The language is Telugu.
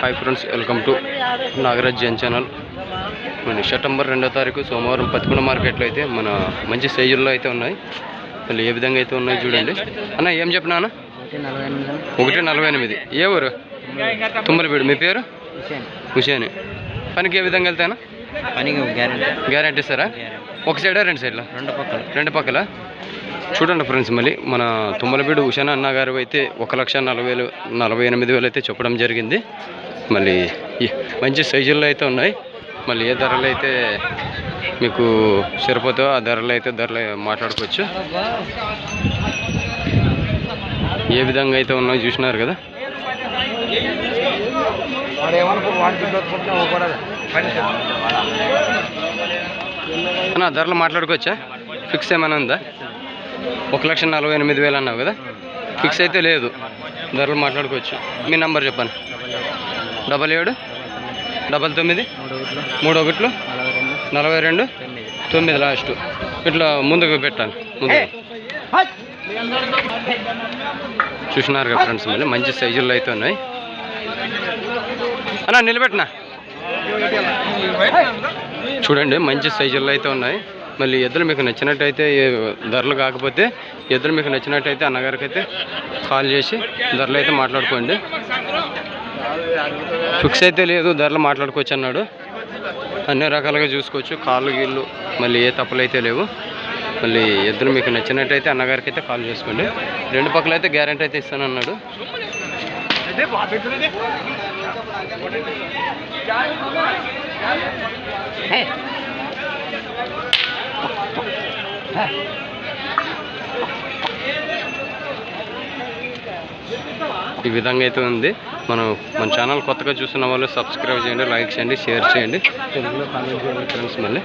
Hi friends welcome to Nagaraj Jain channel మన సెప్టెంబర్ రెండో తారీఖు సోమవారం పత్తికొండ మార్కెట్లో అయితే మన మంచి సైజుల్లో అయితే ఉన్నాయి. మళ్ళీ ఏ విధంగా అయితే ఉన్నాయి చూడండి. అన్న ఏం చెప్పినా అన్న? ఒకటి నలభై ఎనిమిది. ఏ ఊరు? తుమ్మలపీడు. మీ పేరు? హుషేని పనికి ఏ విధంగా వెళ్తానా పనికి గ్యారెంటీ. గ్యారంటీ ఇస్తారా? ఒక సైడా రెండు సైడ్లా? రెండు పక్కలు. రెండు పక్కల? చూడండి ఫ్రెండ్స్ మళ్ళీ మన తుమ్మలపీడు ఉషాన అన్న గారు అయితే ఒక లక్ష నలభై వేలు నలభై ఎనిమిది వేలు అయితే చెప్పడం జరిగింది. మళ్ళీ ఈ మంచి సైజుల్లో అయితే ఉన్నాయి. మళ్ళీ ఏ ధరలు అయితే మీకు సరిపోతాయో ఆ ధరలు అయితే ధరలు మాట్లాడుకోవచ్చు. ఏ విధంగా అయితే ఉన్నాయో చూసినారు కదా. అన్న ధరలు మాట్లాడుకోవచ్చా? ఫిక్స్ ఏమైనా ఉందా? ఒక లక్ష నలభై ఎనిమిది వేలు అన్నావు కదా. ఫిక్స్ అయితే లేదు. ధరలు మాట్లాడుకోవచ్చు. మీ నంబర్ చెప్పండి. డబల్ ఏడు డబల్ తొమ్మిది మూడు ఒకట్లు నలభై రెండు తొమ్మిది లాస్ట్. ఇట్లా ముందుకు పెట్టాను ముందు చూసినారు కదా ఫ్రెండ్స్ మళ్ళీ మంచి సైజుల్లో అయితే ఉన్నాయి. అన్నా నిలబెట్టినా? చూడండి మంచి సైజుల్లో అయితే ఉన్నాయి. మళ్ళీ ఎద్దులు మీకు నచ్చినట్టయితే ధరలు కాకపోతే ఎద్దులు మీకు నచ్చినట్టయితే అన్నగారికి అయితే కాల్ చేసి ధరలు అయితే మాట్లాడుకోండి. ఫిక్స్ అయితే లేదు ధరలు మాట్లాడుకోవచ్చు అన్నాడు. అన్ని రకాలుగా చూసుకోవచ్చు కాళ్ళు గీళ్ళు మళ్ళీ ఏ తప్పులు అయితే లేవు. మళ్ళీ ఎద్దులు మీకు నచ్చినట్టయితే అన్నగారికి అయితే కాల్ చేసుకోండి. రెండు పక్కల అయితే గ్యారంటీ అయితే ఇస్తానన్నాడు ఈ విధంగా అయితే ఉంది. మనం మన ఛానల్ కొత్తగా చూస్తున్న వాళ్ళు సబ్స్క్రైబ్ చేయండి లైక్ చేయండి షేర్ చేయండి. తెలుగులో కామెంట్ చేయండి ఫ్రెండ్స్ మళ్ళీ.